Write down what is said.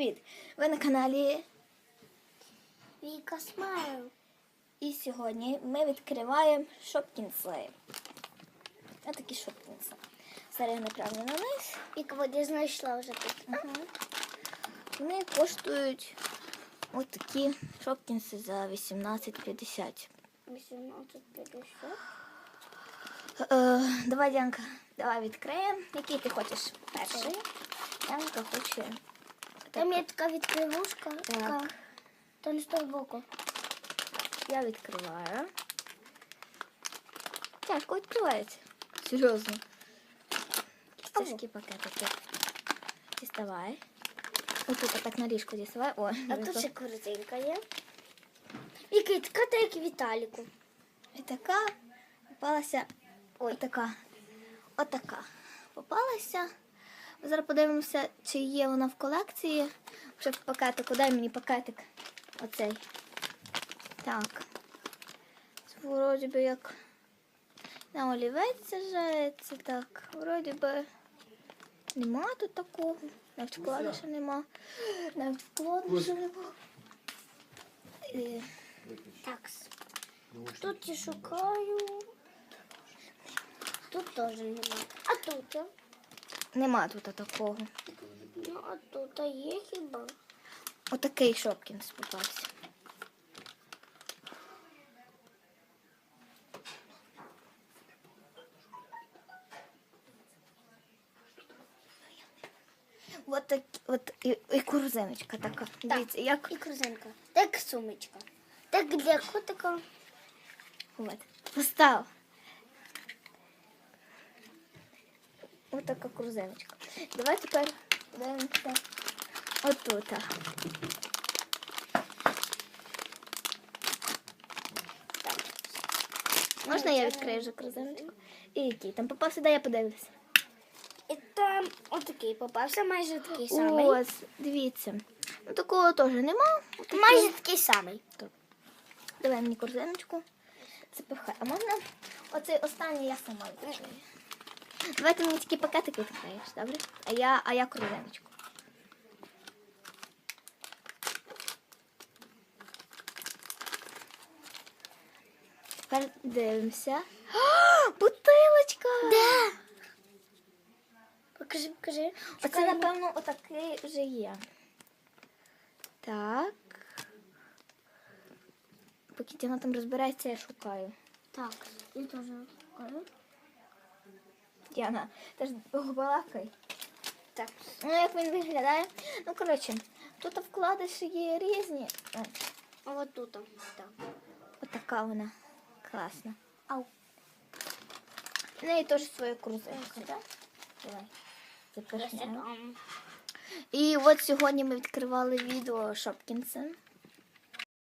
привіт! Ви на каналі Віка Смайл. і сьогодні ми відкриваємо шопкінси. Ось такі шопкінси. Зараз я направлю на низ. Віка воді знайшла вже тут. Угу. Вони коштують ось такі шопкінси за 18,50. 18,50. Е, давай, Янка, давай відкриємо. Який ти хочеш? Перший. Янка хоче. Там є така відкривушка. Така. Там з того боку. Я відкриваю. Тяжко відкривається. Серйозно. Тяжкі пакетики. Діставай. Ось тут так на ліжку діставай. О, А тут ще корзинка є. І така та як і Віталіку. І така попалася. Ой, така. Отака. Попалася. Зараз подивимося, чи є вона в колекції. Вже в пакетику. Дай мені пакетик. Оцей. Так. Вроді би як на олівець сажається. Так. Вроді би нема тут такого. Навіть вкладиша нема. Навіть вкладиша нема. Е, Так. Тут я шукаю. Тут теж нема. А тут? Нема тут такого. Ну, а тут є хіба? Отакий Шопкінс попався. От, так, от і, і корзиночка така. Дивіться, як І корзинка. Так сумочка. Так для котика. от, постав. Ось така корзиночка. Давай тепер подивимося отут. Можна я відкрию вже корзиночку? І який там попався, дай я подивлюся. І там отакий попався, майже такий самий. Ось, дивіться. Ну такого теж нема. Майже такий самий. Давай мені корзиночку. Запихай. А можна оцей останній я сама відкрию. Давайте мені такі пакетики відкриєш, добре? А я, а я корзиночку. Тепер дивимося. О, бутилочка! Де? Покажи, покажи. Оце, напевно, отакий вже є. Так. Поки Тіна там розбирається, я шукаю. Так, я теж покажу. Діана, ти ж балакай. Так. Ну, як він виглядає. Ну, коротше, тут вкладиші є різні. А от тут. Так. Отака вона. Класна. Ау. В неї теж своя корзинка, так? Давай. Запихнемо. І от сьогодні ми відкривали відео Шопкінсен.